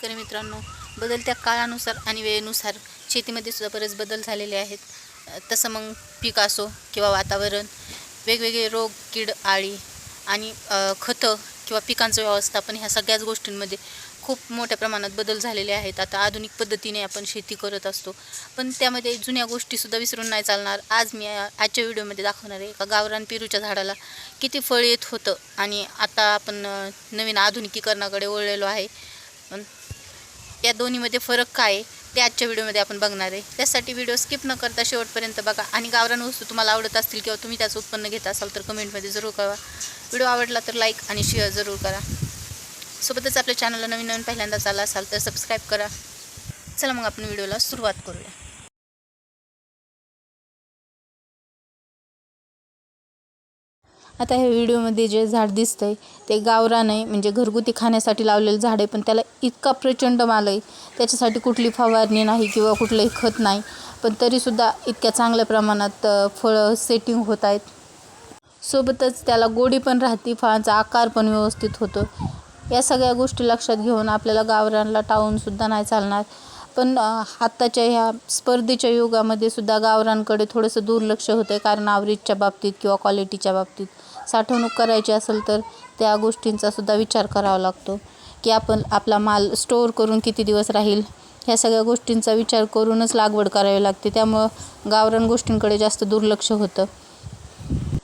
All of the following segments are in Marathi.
शेतकरी मित्रांनो बदलत्या काळानुसार आणि वेळेनुसार शेतीमध्ये सुद्धा बरेच बदल झालेले आहेत. तसं मग पीक असो किंवा वातावरण वेगवेगळे रोग कीड आळी आणि खतं किंवा पिकांचं व्यवस्थापन ह्या सगळ्याच गोष्टींमध्ये खूप मोठ्या प्रमाणात बदल झालेले आहेत. आता आधुनिक पद्धतीने आपण शेती करत असतो. पण त्यामध्ये जुन्या गोष्टीसुद्धा विसरून नाही चालणार. आज मी आजच्या व्हिडिओमध्ये दाखवणार आहे एका गावरान पेरूच्या झाडाला किती फळ येत होतं आणि आता आपण नवीन आधुनिकीकरणाकडे वळलेलो आहे. पण या दोन्हीमध्ये फरक काय आहे ते आजच्या व्हिडिओमध्ये आपण बघणार आहे. त्यासाठी व्हिडिओ स्किप न करता शेवटपर्यंत बघा. आणि गावरान वस्तू तुम्हाला आवडत असतील किंवा तुम्ही त्याचं उत्पन्न घेत असाल तर कमेंटमध्ये जरूर करा व्हिडिओ आवडला तर लाईक आणि शेअर जरूर करा. सोबतच आपल्या चॅनलला नवीन नवीन पहिल्यांदाच आला असाल तर सबस्क्राईब करा. चला मग आपण व्हिडिओला सुरुवात करूया. आता ह्या व्हिडिओमध्ये जे झाड दिसतं आहे ते गावरान आहे म्हणजे घरगुती खाण्यासाठी लावलेलं झाड आहे पण त्याला इतका प्रचंड माल आहे. त्याच्यासाठी कुठली फवारणी नाही किंवा कुठलंही खत नाही पण तरीसुद्धा इतक्या चांगल्या प्रमाणात फळं सेटिंग होत आहेत. सोबतच त्याला गोडी पण राहते फळांचा आकार पण व्यवस्थित होतो. या सगळ्या गोष्टी लक्षात घेऊन आपल्याला गावरानला टाळूनसुद्धा नाही चालणार. पण आत्ताच्या ह्या स्पर्धेच्या युगामध्ये सुद्धा गावरांकडे थोडंसं दुर्लक्ष होतं आहे कारण आवरेजच्या बाबतीत किंवा क्वालिटीच्या बाबतीत साठवणूक करायची असेल तर त्या गोष्टींचा सुद्धा विचार करावा लागतो. की आपण आपला माल स्टोअर करून किती दिवस राहील ह्या सगळ्या गोष्टींचा विचार करूनच लागवड करावी लागते. त्यामुळं गावरान गोष्टींकडे जास्त दुर्लक्ष होतं.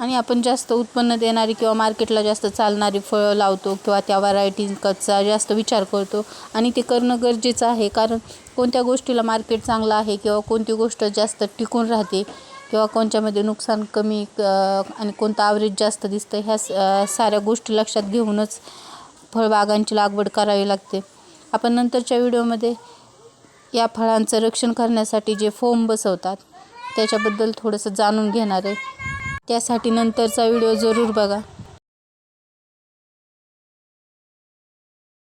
आणि आपण जास्त उत्पन्न देणारी किंवा मार्केटला जास्त चालणारी फळं लावतो किंवा त्या व्हरायटीचा जास्त विचार करतो आणि ते करणं गरजेचं आहे. कारण कोणत्या गोष्टीला मार्केट चांगलं आहे किंवा कोणती गोष्ट जास्त टिकून राहते किंवा कोणत्यामध्ये नुकसान कमी आणि कोणतं आवरेज जास्त दिसतं ह्या स- साऱ्या गोष्टी लक्षात घेऊनच फळबागांची लागवड करावी लागते. आपण नंतरच्या व्हिडिओमध्ये या फळांचं रक्षण करण्यासाठी जे फोम बसवतात त्याच्याबद्दल थोडंसं जाणून घेणार आहे. त्यासाठी नंतरचा व्हिडिओ जरूर बघा.